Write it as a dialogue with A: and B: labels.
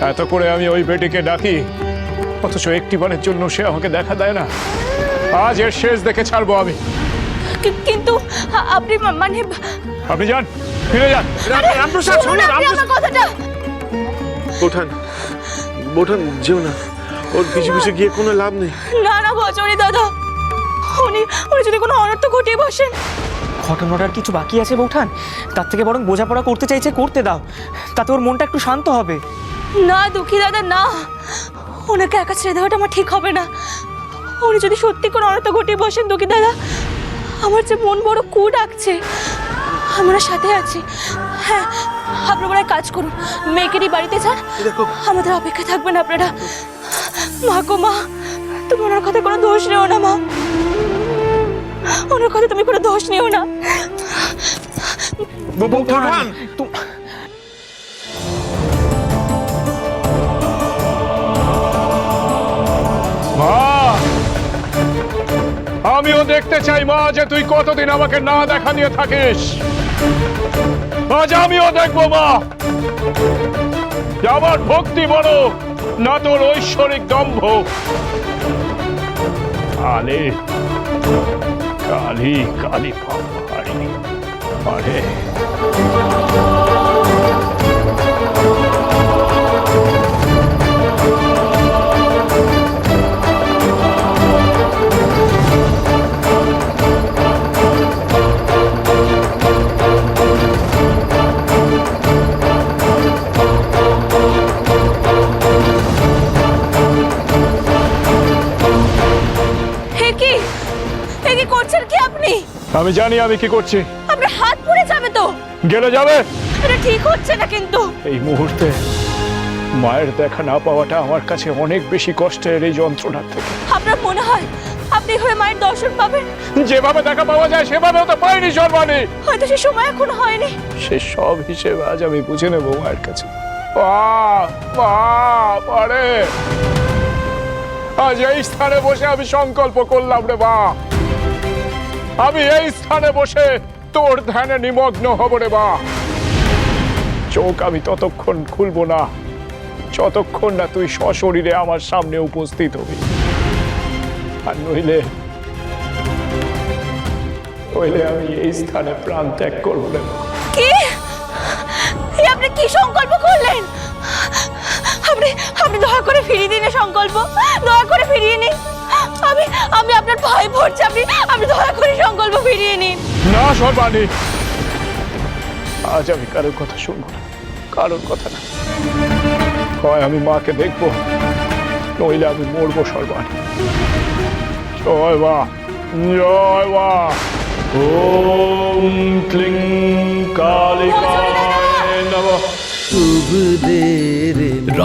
A: এত করে আমি ওই বেটিকে ডাকি অথচ একটিবারের জন্য সে আমাকে দেখা দেয় না। আজ এর শেষ দেখে ছাড়বো আমি।
B: কি- কিন্তু আপনি মানে
A: আপনি যান ফিরে যান।
C: রামপ্রসাদ
B: শুনুন আমার কথাটা।
C: বোঠান বোঠান যেও না। ওর পিছু পিছু গিয়ে কোনো লাভ নেই।
B: না না বচরি দাদা। উনি উনি যদি কোনো অনর্থ ঘটিয়ে বসেন
D: ঘটনাটা আর কিছু বাকি আছে বৌঠান? তার থেকে বরং বোঝাপড়া করতে চাইছে করতে দাও। তাতে ওর মনটা একটু শান্ত হবে।
B: না দুঃখী দাদা না। ওনাকে একা ছেড়ে দেওয়াটা আমার ঠিক হবে না। উনি যদি সত্যি কোনো অনর্থ ঘটিয়ে বসেন দুঃখী দাদা আমার যে মন বড় কু ডাকছে আমরা সাথে আছি। হ্যাঁ আপনারা কাজ করুন। মেয়েকেরই বাড়িতে যান। আমাদের অপেক্ষা থাকবেন আপনারা। মা গো মা তুমি ওনার কথা কোনো দোষ নিও না মা। ওনার কথা তুমি কোনো দোষ নিও না।
D: তু-
A: মা! আমিও দেখতে চাই মা যে তুই কতদিন আমাকে না দেখা নিয়ে থাকিস। আজ আমিও দেখব মা। আমার ভক্তি বড় না তোর ঐশ্বরিক দম্ভ। কালে কালি কালি পাহাড়ি। আরে
B: হে কি হে কি করছেন কি আপনি
A: আমি জানি আমি কি করছি গেলে যাবে?
B: এটা ঠিক হচ্ছে না কিন্তু।
A: এই মুহূর্তে মায়ের দেখা না পাওয়াটা আমার কাছে অনেক বেশি কষ্টের এই যন্ত্রণার থেকে।
B: আপনার মনে হয় আপনি হয়ে মায়ের দর্শন পাবেন?
A: যেভাবে দেখা পাওয়া যায় সেভাবে তো পাইনি সর্বাণী।
B: হয়তো সে সময় এখন হয়নি।
A: সে সব হিসেবে আজ আমি বুঝে নেব মায়ের কাছে। মা, আজ এই স্থানে বসে আমি সংকল্প করলাম রে মা। আমি এই স্থানে বসে তোর ধ্যানে নিমগ্ন হব রে মা। চোখ আমি ততক্ষণ খুলবো না, যতক্ষণ না তুই সশরীরে আমার সামনে উপস্থিত হবি। আর নইলে নইলে আমি এই স্থানে প্রাণ ত্যাগ করব রে
B: কি? আপনি কি সংকল্প করলেন? আপনি আপনি দয়া করে ফিরিয়ে দিন সংকল্প। দয়া করে ফিরিয়ে নিন। আমি আমি আপনার ভাই পড়ছি আপনি আপনি দয়া করে সংকল্প ফিরিয়ে নিন।
A: না সর্বাণী আজ আমি কারোর কথা শুনব না। কারোর কথা না। হয় আমি মাকে দেখব নইলে আমি মরবো সর্বাণী। জয় মা জয় মা। ওম ক্লিং কালিকায় নমঃ।